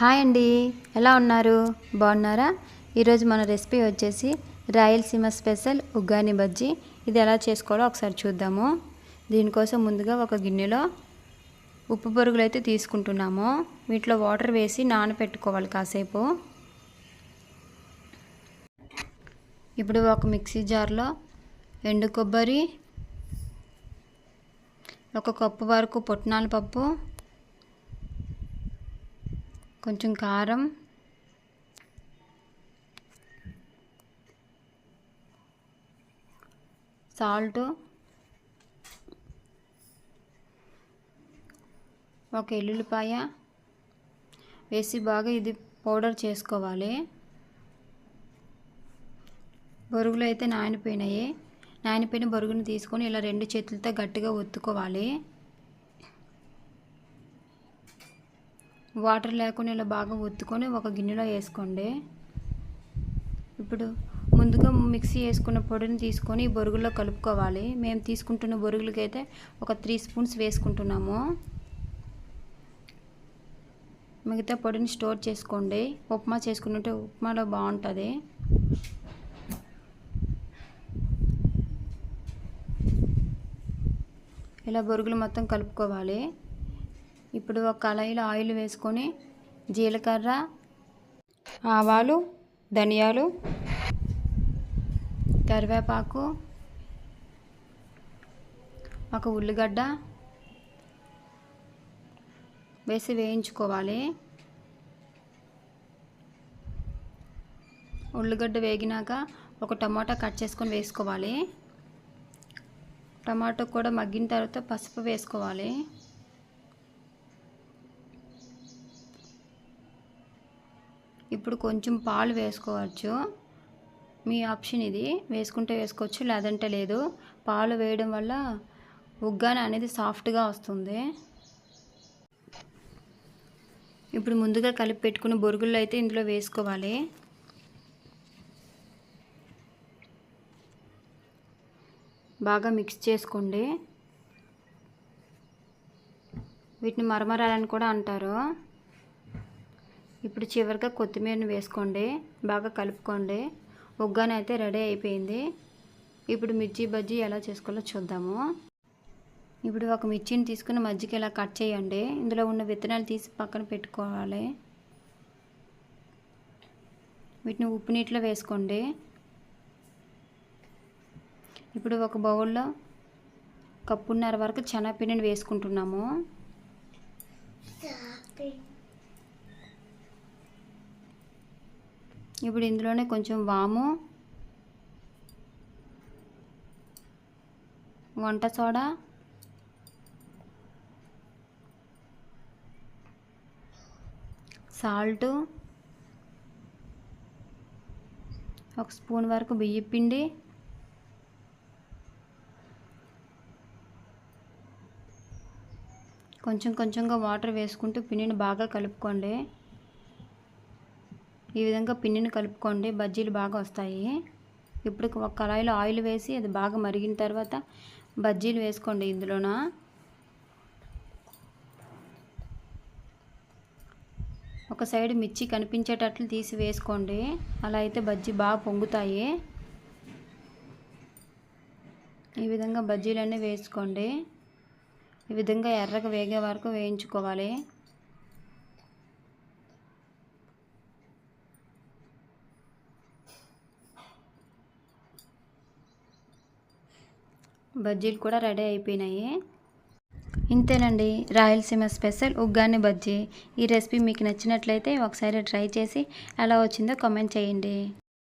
Hi అండి. ఎలా ఉన్నారు? బాగున్నారా? ఈరోజు మన రెసిపీ వచ్చేసి రాయలసీమ స్పెషల్ ఉగ్గాని బజ్జీ. ఇది ఎలా చేసుకోవాలో ఒకసారి చూద్దాము. దీనికోసం ముందుగా ఒక గిన్నెలో ఉప్పు పొరుగులు అయితే తీసుకుంటున్నాము. వీటిలో వాటర్ వేసి నానబెట్టుకోవాలి కాసేపు. ఇప్పుడు ఒక మిక్సీ జార్లో ఎండు కొబ్బరి ఒక కప్పు వరకు పుట్నాల పప్పు కొంచెం కారం. సాల్ట్. ఒక ఎల్లుల్లిపాయ. వేసి బాగా ఇది పౌడర్ చేసుకోవాలి. బొరుగులు అయితే నానిపోయినాయి. నానిపోయిన బొరుగును తీసుకొని ఇలా రెండు చేతులతో గట్టిగా ఒత్తుకోవాలి. వాటర్ లేకుండా ఇలా బాగా ఒత్తుకొని ఒక గిన్నెలో వేసుకోండి. ఇప్పుడు ముందుగా మిక్సీ వేసుకున్న పొడిని తీసుకొని బొరుగులో బొరుగుల్లో కలుపుకోవాలి. మేము తీసుకుంటున్న బొరుగులకైతే ఒక త్రీ స్పూన్స్ వేసుకుంటున్నాము. మిగతా పొడిని స్టోర్ చేసుకోండి. ఉప్మా చేసుకున్నట్టు ఉప్మాలో బాగుంటుంది. ఇలా బొరుగులు మొత్తం కలుపుకోవాలి. ఇప్పుడు ఒక కళాయిలో ఆయిల్ వేసుకొని జీలకర్ర ఆవాలు ధనియాలు కరివేపాకు ఒక ఉల్లిగడ్డ వేసి వేయించుకోవాలి. ఉల్లిగడ్డ వేగినాక ఒక టమాటా కట్ చేసుకొని వేసుకోవాలి. టమాటో కూడా మగ్గిన తర్వాత పసుపు వేసుకోవాలి. ఇప్పుడు కొంచెం పాలు వేసుకోవచ్చు. మీ ఆప్షన్ ఇది. వేసుకుంటే వేసుకోవచ్చు లేదంటే లేదు. పాలు వేయడం వల్ల ఉగ్గాన అనేది సాఫ్ట్గా వస్తుంది. ఇప్పుడు ముందుగా కలిపి పెట్టుకున్న బొరుగులు అయితే ఇందులో వేసుకోవాలి. బాగా మిక్స్ చేసుకోండి. వీటిని మరమరాలని కూడా అంటారు. ఇప్పుడు చివరిగా కొత్తిమీరను వేసుకోండి. బాగా కలుపుకోండి. ఉగ్గాన అయితే రెడీ అయిపోయింది. ఇప్పుడు మిర్చి బజ్జీ ఎలా చేసుకోవాలో చూద్దాము. ఇప్పుడు ఒక మిర్చిని తీసుకుని మజ్జిగ ఇలా కట్ చేయండి. ఇందులో ఉన్న విత్తనాలు తీసి పక్కన పెట్టుకోవాలి. వీటిని ఉప్పు నీటిలో వేసుకోండి. ఇప్పుడు ఒక బౌల్లో కప్పున్నర వరకు శనగపిండిని వేసుకుంటున్నాము. ఇప్పుడు ఇందులోనే కొంచెం వాము వంట సోడా సాల్ట్ ఒక స్పూన్ వరకు బియ్య పిండి కొంచెం కొంచెంగా వాటర్ వేసుకుంటూ పిండిని బాగా కలుపుకోండి. ఈ విధంగా పిండిని కలుపుకోండి. బజ్జీలు బాగా వస్తాయి. ఇప్పుడు ఒక కళాయిలో ఆయిల్ వేసి అది బాగా మరిగిన తర్వాత బజ్జీలు వేసుకోండి ఇందులోన. ఒక సైడ్ మిర్చి కనిపించేటట్లు తీసి వేసుకోండి. అలా అయితే బజ్జీ బాగా పొంగుతాయి. ఈ విధంగా బజ్జీలన్నీ వేసుకోండి. ఈ విధంగా ఎర్రగా వేగే వరకు వేయించుకోవాలి. బజ్జీలు కూడా రెడీ అయిపోయినాయి. ఇంతేనండి రాయలసీమ స్పెషల్ ఉగ్గాని బజ్జీ. ఈ రెసిపీ మీకు నచ్చినట్లయితే ఒకసారి ట్రై చేసి ఎలా వచ్చిందో కామెంట్ చేయండి.